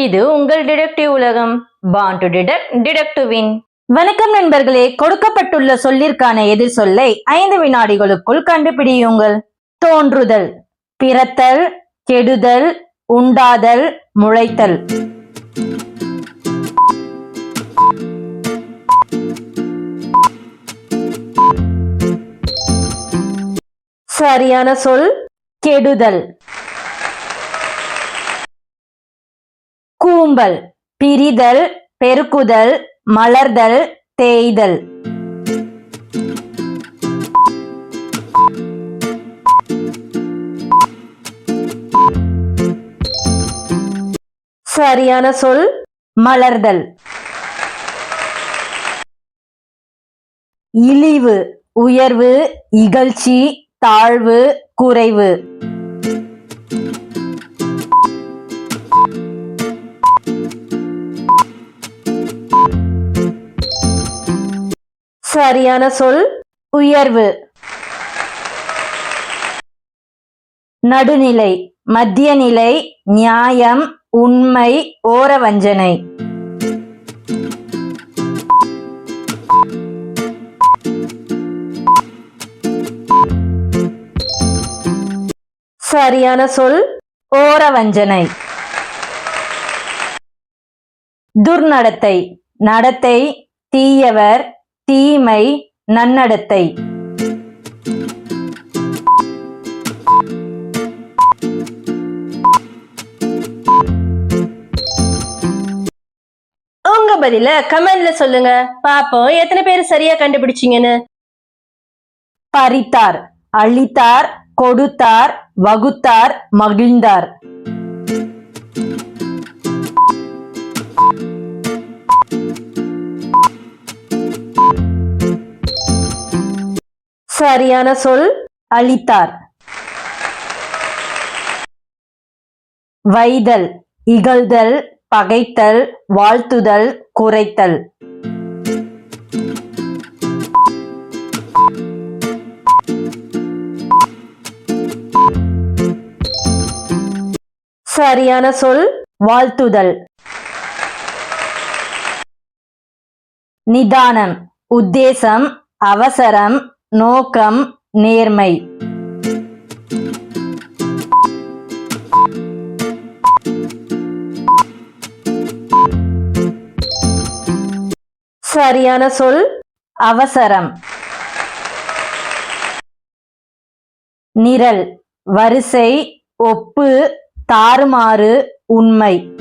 இது உங்கள் டிடெக்டிவ் உலகம். பான் டு டிடெக்ட் டிடக்டிவின் வணக்கம் நண்பர்களே கொடுக்கப்பட்டுள்ள சொல்லிற்கான எதிர் சொல்லை ஐந்து வினாடிகளுக்குள் கண்டுபிடியுங்கள். தோன்றுதல் பிறத்தல் கெடுதல் உண்டாதல் முளைத்தல். சரியான சொல் கெடுதல். கூம்பல் பிரிதல் பெருக்குதல் மலர்தல் தேய்தல். சரியான சொல் மலர்தல். இழிவு உயர்வு இகழ்ச்சி தாழ்வு குறைவு. சரியான சொல் உயர்வு. நடுநிலை மத்திய நிலை நியாயம் உண்மை ஓரவஞ்சனை. சரியான சொல் ஓரவஞ்சனை. துர்நடத்தை நடத்தை தீயவர் தீமை நன்னடத்தை. உங்க பதில கமெண்ட்ல சொல்லுங்க. பாப்போம் எத்தனை பேர் சரியா கண்டுபிடிச்சீங்கன்னு? பறித்தார் அழித்தார் கொடுத்தார் வகுத்தார் மகிழ்ந்தார். சரியான சொல் அளித்தார். வைதல் இகழ்தல் பகைத்தல் வாழ்த்துதல் குறைத்தல். சரியான சொல் வாழ்த்துதல். நிதானம் உத்தேசம் அவசரம் நோக்கம் நேர்மை. சரியான சொல் அவசரம். நிரல் வரிசை ஒப்பு தாறுமாறு உண்மை.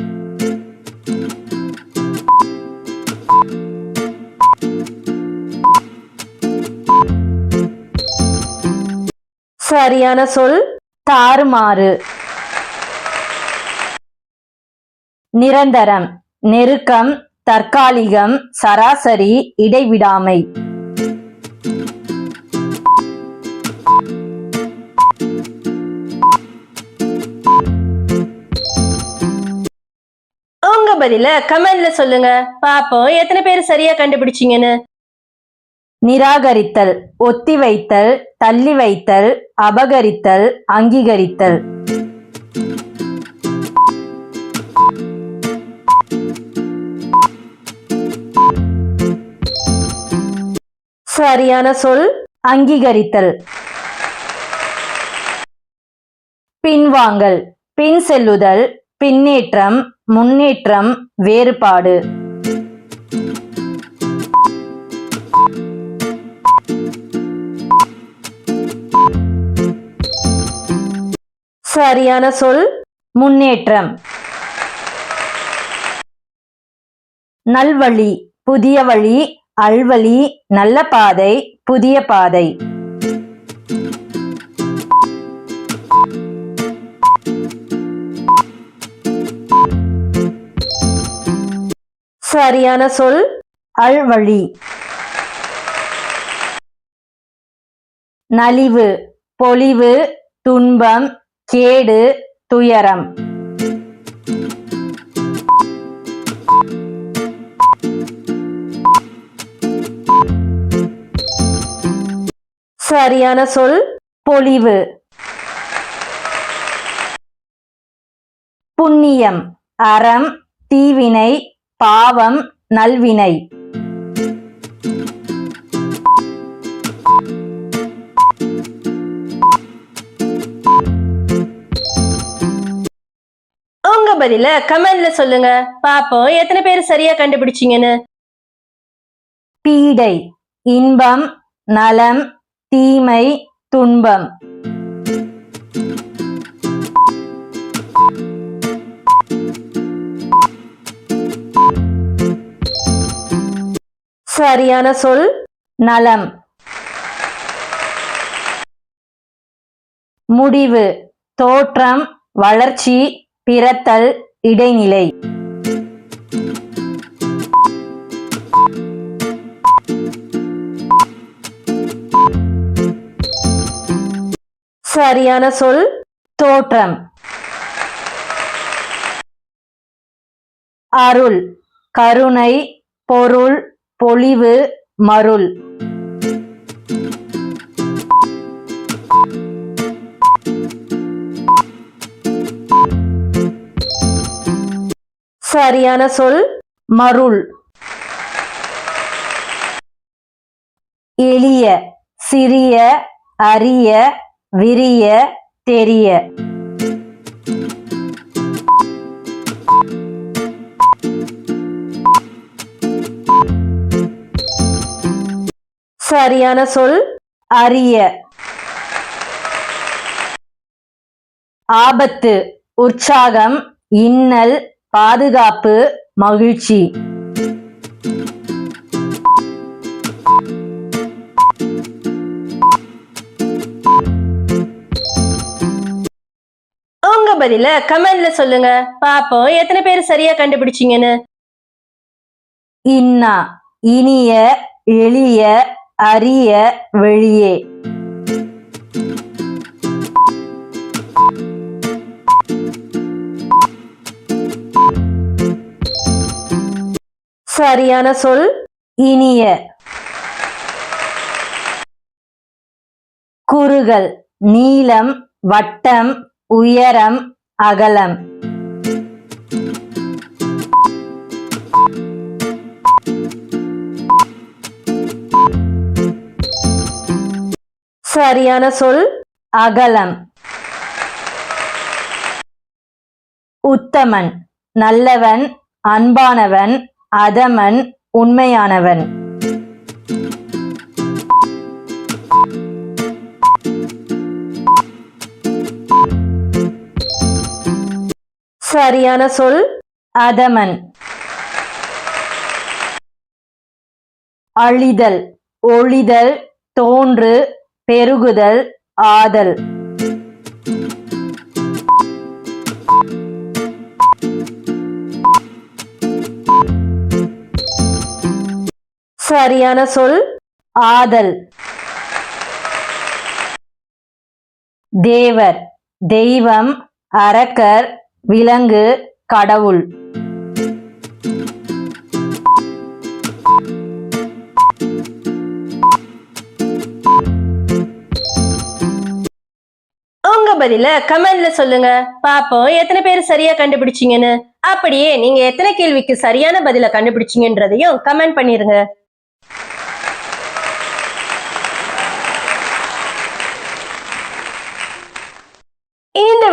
சரியான சொல் தாறுமாறு. நிரந்தரம் நெருக்கம் தற்காலிகம் சராசரி இடைவிடாமை. உங்க பதில கமெண்ட்ல சொல்லுங்க. பாப்போம் எத்தனை பேர் சரியா கண்டுபிடிச்சீங்கன்னு. நிராகரித்தல் ஒத்திவைத்தல் தள்ளி வைத்தல் அபகரித்தல் அங்கீகரித்தல். சரியான சொல் அங்கீகரித்தல். பின்வாங்கல் பின் செல்லுதல் பின்னேற்றம் முன்னேற்றம் வேறுபாடு. சரியான சொல் முன்னேற்றம். நல்வழி புதிய வழி அல்வழி நல்ல பாதை புதிய பாதை. சரியான சொல் அல்வழி. நலிவு பொலிவு துன்பம் கேடு துயரம். சரியான சொல் பொலிவு. புண்ணியம் அறம் தீவினை பாவம் நல்வினை. பதில கமெண்ட்ல சொல்லுங்க. பாப்போம் எத்தனை பேர் சரியா கண்டுபிடிச்சீங்கன்னு. பீடை இன்பம் நலம் தீமை துன்பம். சரியான சொல் நலம். முடிவு தோற்றம் வளர்ச்சி பிறத்தல் இடைநிலை. சரியான சொல் தோற்றம். அருள் கருணை பொருள் பொலிவு மருள். சரியான சொல் மருள். எளிய சிறிய அரிய விரிய தெரிய. சரியான சொல் அரிய. ஆபத்து உற்சாகம் இன்னல் பாதுகாப்பு மகிழ்ச்சி. உங்க பதில கமெண்ட்ல சொல்லுங்க. பாப்போம் எத்தனை பேர் சரியா கண்டுபிடிச்சீங்கன்னு? இன்னா இனிய எளிய அரிய வெளியே. சரியான சொல் இனிய. குறுகல் நீளம் வட்டம் உயரம் அகலம். சரியான சொல் அகலம். உத்தமன் நல்லவன் அன்பானவன் அதமன் உண்மையானவன். சரியான சொல் அதமன். அழிதல் ஒளிதல் தோன்று பெருகுதல் ஆதல். சரியான சொல் ஆதல். தேவர் தெய்வம் அரக்கர் விலங்கு கடவுள். உங்க பதில கமெண்ட்ல சொல்லுங்க. பாப்போம் எத்தனை பேர் சரியா கண்டுபிடிச்சீங்கன்னு. அப்படியே நீங்க எத்தனை கேள்விக்கு சரியான பதில கண்டுபிடிச்சீங்கன்றதையும் கமெண்ட் பண்ணிருங்க.